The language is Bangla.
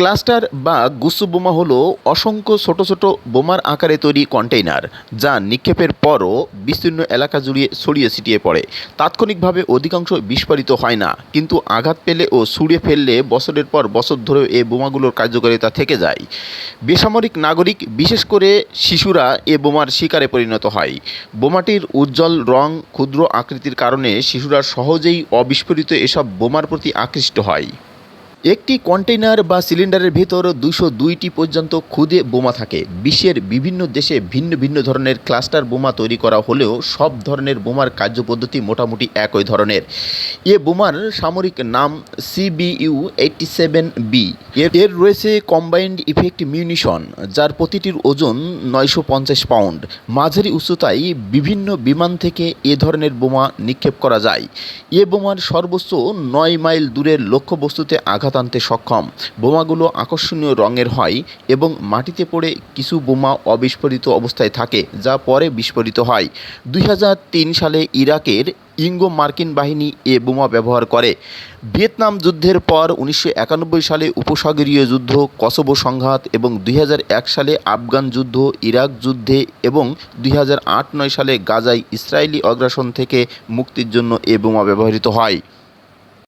ক্লাস্টার বা গুচ্ছ বোমা হলো অসংখ্য ছোট ছোট বোমার আকারে তৈরি কন্টেইনার, যা নিক্ষেপের পরও বিস্তীর্ণ এলাকা জুড়ে ছড়িয়ে ছিটিয়ে পড়ে। তাৎক্ষণিকভাবে অধিকাংশ বিস্ফোরিত হয় না, কিন্তু আঘাত পেলে ও ছুঁড়ে ফেললে বছরের পর বছর ধরে এ বোমাগুলোর কার্যকারিতা থেকে যায়। বেসামরিক নাগরিক, বিশেষ করে শিশুরা, এ বোমার শিকারে পরিণত হয়। বোমাটির উজ্জ্বল রং, ক্ষুদ্র আকৃতির কারণে শিশুরা সহজেই অবিস্ফোরিত এসব বোমার প্রতি আকৃষ্ট হয়। একটি কন্টেইনার বা সিলিন্ডারের ভেতর দুশো দুইটি পর্যন্ত খুদে বোমা থাকে। বিশ্বের বিভিন্ন দেশে ভিন্ন ভিন্ন ধরনের ক্লাস্টার বোমা তৈরি করা হলেও সব ধরনের বোমার কার্যপদ্ধতি মোটামুটি একই ধরনের। এ বোমার সামরিক নাম সিবিইউ এইটটি সেভেন বি এর রয়েছে কম্বাইন্ড ইফেক্ট মিউনিশন যার প্রতিটির ওজন নয়শো পঞ্চাশ পাউন্ড মাঝারি উচ্চতায় বিভিন্ন বিমান থেকে এ ধরনের বোমা নিক্ষেপ করা যায়। এ বোমার সর্বোচ্চ নয় মাইল দূরের লক্ষ্যবস্তুতে আঘাত আনতে সক্ষম। বোমাগুলো আকর্ষণীয় রঙের হয় এবং মাটিতে পড়ে কিছু বোমা অবিস্ফোরিত অবস্থায় থাকে, যা পরে বিস্ফোরিত হয়। দুই হাজার তিন সালে ইরাকের ইঙ্গো মার্কিন বাহিনী এ বোমা ব্যবহার করে। ভিয়েতনাম যুদ্ধের পর উনিশশো একানব্বই সালে উপসাগরীয় যুদ্ধ, কসোভো সংঘাত এবং দুই হাজার এক সালে আফগান যুদ্ধ, ইরাক যুদ্ধে এবং দুই নয় সালে গাজায় ইসরায়েলি অগ্রাসন থেকে মুক্তির জন্য এ বোমা ব্যবহৃত হয়।